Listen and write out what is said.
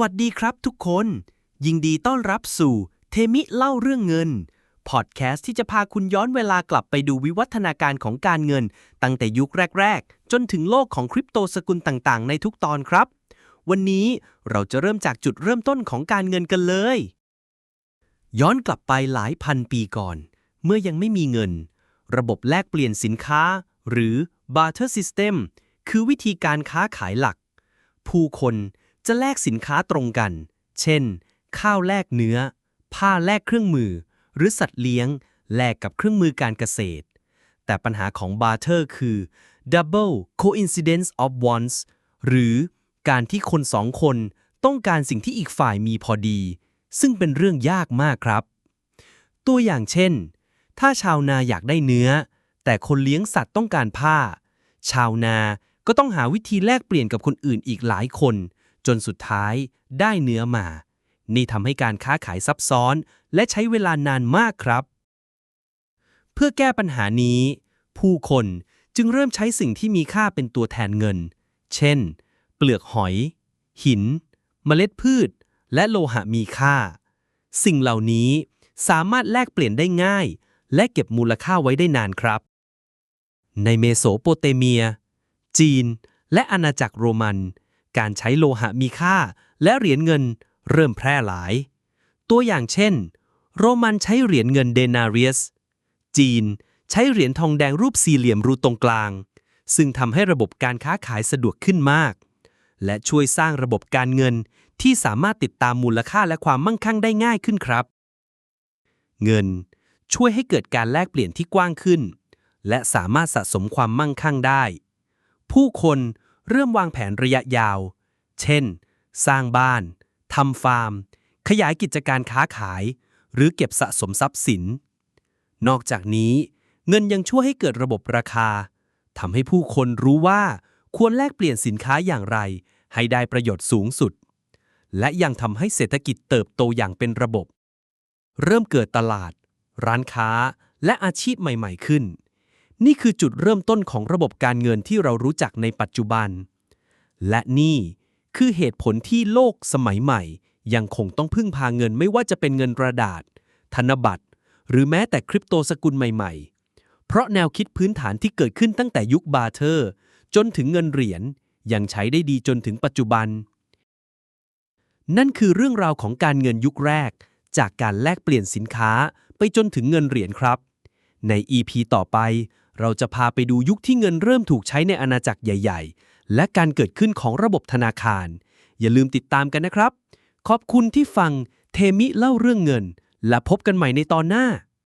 วัสดีครับทุกคน ยินดีต้อนรับสู่เทมิเล่าเรื่องเงิน พอดแคสต์ที่จะพาคุณย้อนเวลากลับไปดูวิวัฒนาการของการเงิน ตั้งแต่ยุคแรก ๆ จนถึงโลกของคริปโตสกุลต่างๆ ในทุกตอนครับ วันนี้เราจะเริ่มจากจุดเริ่มต้นของการเงินกันเลย ย้อนกลับไปหลายพันปีก่อน เมื่อยังไม่มีเงิน ระบบแลกเปลี่ยนสินค้า หรือ barter system คือวิธีการค้าขายหลัก ผู้คน จะแลกสินค้าตรงกัน เช่น ข้าวแลกเนื้อ ผ้าแลกเครื่องมือ หรือสัตว์เลี้ยง แลกกับเครื่องมือการเกษตร แต่ปัญหาของ barter คือ double coincidence of wants หรือการที่คนสองคนต้องการสิ่งที่อีกฝ่ายมีพอดี ซึ่งเป็นเรื่องยากมากครับ ตัวอย่างเช่น ถ้าชาวนาอยากได้เนื้อ แต่คนเลี้ยงสัตว์ต้องการผ้า ชาวนาก็ต้องหาวิธีแลกเปลี่ยนกับคนอื่นอีกหลายคน จนสุดท้ายได้เนื้อมา นี่ทำให้การค้าขายซับซ้อนและใช้เวลานานมากครับ เพื่อแก้ปัญหานี้ ผู้คนจึงเริ่มใช้สิ่งที่มีค่าเป็นตัวแทนเงิน เช่น เปลือกหอย หิน เมล็ดพืช และโลหะมีค่า สิ่งเหล่านี้สามารถแลกเปลี่ยนได้ง่าย และเก็บมูลค่าไว้ได้นานครับ ในเมโสโปเตเมีย จีน และอาณาจักรโรมัน การใช้โลหะมีค่า และเหรียญเงินเริ่มแพร่หลาย ตัวอย่างเช่น โรมันใช้เหรียญเงินเดนาเรียส จีนใช้เหรียญทองแดงรูปสี่เหลี่ยมรูตรงกลาง ซึ่งทำให้ระบบการค้าขายสะดวกขึ้นมาก และช่วยสร้างระบบการเงินที่สามารถติดตามมูลค่าและความมั่งคั่งได้ง่ายขึ้นครับ เงินช่วยให้เกิดการแลกเปลี่ยนที่กว้างขึ้น และสามารถสะสมความมั่งคั่งได้ ผู้คน เริ่มวางแผนระยะยาว เช่น สร้างบ้าน ทำฟาร์ม ขยายกิจการค้าขาย หรือเก็บสะสมทรัพย์สิน นอกจากนี้ เงินยังช่วยให้เกิดระบบราคาทำให้ผู้คนรู้ว่าควรแลกเปลี่ยนสินค้าอย่างไร ให้ได้ประโยชน์สูงสุด และยังทำให้เศรษฐกิจเติบโตอย่างเป็นระบบ เริ่มเกิดตลาด ร้านค้า และอาชีพใหม่ ๆ ขึ้น นี่คือจุดเริ่มต้นของระบบการเงินที่เรารู้จักในปัจจุบัน และนี่คือเหตุผลที่โลกสมัยใหม่ ยังคงต้องพึ่งพาเงินไม่ว่าจะเป็นเงินกระดาษ ธนบัตร หรือแม้แต่คริปโตสกุลใหม่ ๆ เพราะแนวคิดพื้นฐานที่เกิดขึ้นตั้งแต่ยุคบาเทอร์ จนถึงเงินเหรียญยังใช้ได้ดีจนถึงปัจจุบัน นั่นคือเรื่องราวของการเงินยุคแรก จากการแลกเปลี่ยนสินค้าไปจนถึงเงินเหรียญครับ ใน EP ต่อไป เราจะพาไปดูยุคที่เงินเริ่มถูกใช้ในอาณาจักรใหญ่ ๆ และการเกิดขึ้นของระบบธนาคาร อย่าลืมติดตามกันนะครับ ขอบคุณที่ฟังเทมิเล่าเรื่องเงิน และพบกันใหม่ในตอนหน้า